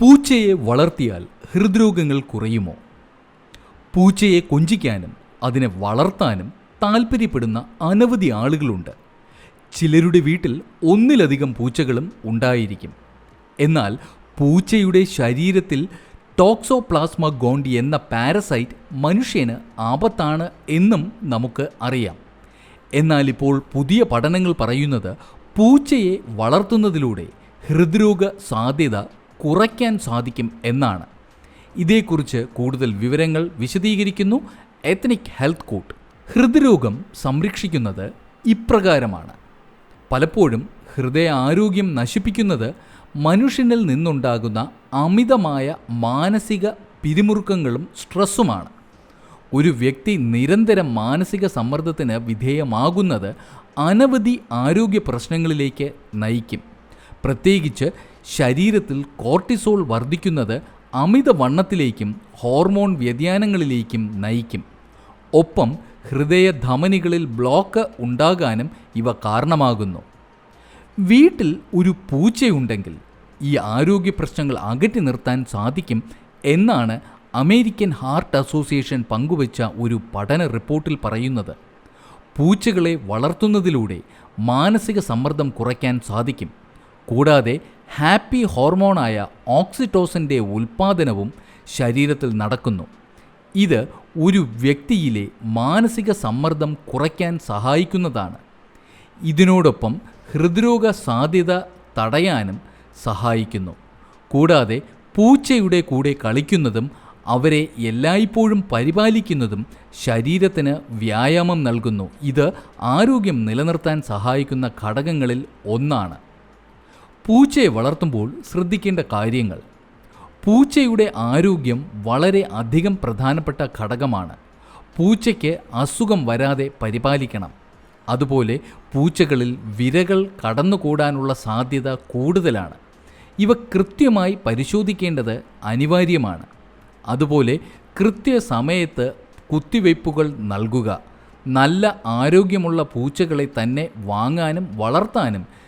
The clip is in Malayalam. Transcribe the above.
പൂച്ചയെ വളർത്തിയാൽ ഹൃദ്രോഗങ്ങൾ കുറയുമോ? പൂച്ചയെ കൊഞ്ചിക്കാനും അതിനെ വളർത്താനും താൽപ്പര്യപ്പെടുന്ന അനവധി ആളുകളുണ്ട്. ചിലരുടെ വീട്ടിൽ ഒന്നിലധികം പൂച്ചകളും ഉണ്ടായിരിക്കും. എന്നാൽ പൂച്ചയുടെ ശരീരത്തിൽ ടോക്സോപ്ലാസ്മ ഗോണ്ടി എന്ന പാരസൈറ്റ് മനുഷ്യന് ആപത്താണ് എന്നും നമുക്ക് അറിയാം. എന്നാൽ ഇപ്പോൾ പുതിയ പഠനങ്ങൾ പറയുന്നത് പൂച്ചയെ വളർത്തുന്നതിലൂടെ ഹൃദ്രോഗ സാധ്യത കുറയ്ക്കാൻ സാധിക്കും എന്നാണ്. ഇതേക്കുറിച്ച് കൂടുതൽ വിവരങ്ങൾ വിശദീകരിക്കുന്നു എത്നിക് ഹെൽത്ത് കോട്ട് ഹൃദ്രോഗം സംരക്ഷിക്കുന്നത് ഇപ്രകാരമാണ്. പലപ്പോഴും ഹൃദയ ആരോഗ്യം നശിപ്പിക്കുന്നത് മനുഷ്യനിൽ നിന്നുണ്ടാകുന്ന അമിതമായ മാനസിക പിരിമുറുക്കങ്ങളും സ്ട്രെസ്സുമാണ്. ഒരു വ്യക്തി നിരന്തരം മാനസിക സമ്മർദ്ദത്തിന് വിധേയമാകുന്നത് അനവധി ആരോഗ്യ പ്രശ്നങ്ങളിലേക്ക് നയിക്കും. പ്രത്യേകിച്ച് ശരീരത്തിൽ കോർട്ടിസോൾ വർദ്ധിക്കുന്നത് അമിതവണ്ണത്തിലേക്കും ഹോർമോൺ വ്യതിയാനങ്ങളിലേക്കും നയിക്കും. ഒപ്പം ഹൃദയ ധമനികളിൽ ബ്ലോക്ക് ഉണ്ടാകാനും ഇവ കാരണമാകുന്നു. വീട്ടിൽ ഒരു പൂച്ചയുണ്ടെങ്കിൽ ഈ ആരോഗ്യ പ്രശ്നങ്ങൾ അകറ്റി നിർത്താൻ സാധിക്കും എന്നാണ് അമേരിക്കൻ ഹാർട്ട് അസോസിയേഷൻ പങ്കുവച്ച ഒരു പഠന റിപ്പോർട്ടിൽ പറയുന്നത്. പൂച്ചകളെ വളർത്തുന്നതിലൂടെ മാനസിക സമ്മർദ്ദം കുറയ്ക്കാൻ സാധിക്കും. കൂടാതെ ഹാപ്പി ഹോർമോണായ ഓക്സിറ്റോസിന്റെ ഉൽപ്പാദനവും ശരീരത്തിൽ നടക്കുന്നു. ഇത് ഒരു വ്യക്തിയിലെ മാനസിക സമ്മർദ്ദം കുറയ്ക്കാൻ സഹായിക്കുന്നതാണ്. ഇതിനോടൊപ്പം ഹൃദ്രോഗ സാധ്യത തടയാനും സഹായിക്കുന്നു. കൂടാതെ പൂച്ചയുടെ കൂടെ കളിക്കുന്നതും അവരെ എല്ലായ്പ്പോഴും പരിപാലിക്കുന്നതും ശരീരത്തിന് വ്യായാമം നൽകുന്നു. ഇത് ആരോഗ്യം നിലനിർത്താൻ സഹായിക്കുന്ന ഘടകങ്ങളിൽ ഒന്നാണ്. പൂച്ചയെ വളർത്തുമ്പോൾ ശ്രദ്ധിക്കേണ്ട കാര്യങ്ങൾ. പൂച്ചയുടെ ആരോഗ്യം വളരെ അധികം പ്രധാനപ്പെട്ട ഘടകമാണ്. പൂച്ചയ്ക്ക് അസുഖം വരാതെ പരിപാലിക്കണം. അതുപോലെ പൂച്ചകളിൽ വിരകൾ കടന്നുകൂടാനുള്ള സാധ്യത കൂടുതലാണ്. ഇവ കൃത്യമായി പരിശോധിക്കേണ്ടത് അനിവാര്യമാണ്. അതുപോലെ കൃത്യസമയത്ത് കുത്തിവയ്പ്പുകൾ നൽകുക. നല്ല ആരോഗ്യമുള്ള പൂച്ചകളെ തന്നെ വാങ്ങാനും വളർത്താനും